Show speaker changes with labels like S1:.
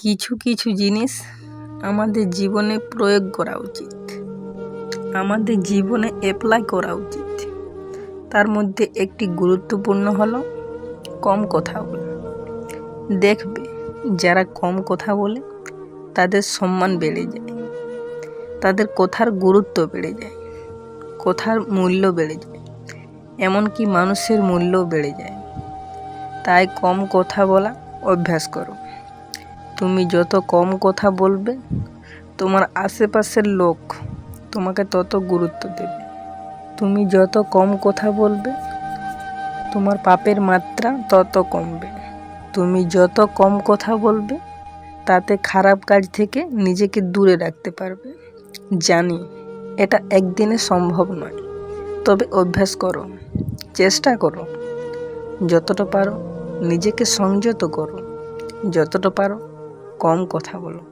S1: কিছু কিছু জিনিস আমাদের জীবনে প্রয়োগ করা উচিত। আমাদের জীবনে অ্যাপ্লাই করা উচিত। তার মধ্যে একটি গুরুত্বপূর্ণ হলো কম কথা বলা। দেখবে যারা কম কথা বলে, তাদের সম্মান বেড়ে যায়। তাদের কথার গুরুত্ব বেড়ে যায়। কথার মূল্য বেড়ে যায়। এমনকি মানুষের মূল্য বেড়ে যায়। তাই কম কথা বলা অভ্যাস করো। তুমি যত কম কথা বলবে, তোমার আশেপাশের লোক তোমাকে তত গুরুত্ব দেবে। তুমি যত কম কথা বলবে, তোমার পাপের মাত্রা তত কমবে। তুমি যত কম কথা বলবে, তাতে খারাপ কাজ থেকে নিজেকে দূরে রাখতে পারবে। জানি, এটা একদিনে সম্ভব নয়। তবে অভ্যাস করো, চেষ্টা করো। যতটা পারো, নিজেকে সংযত করো। যতটা পারো কম কথা বলো।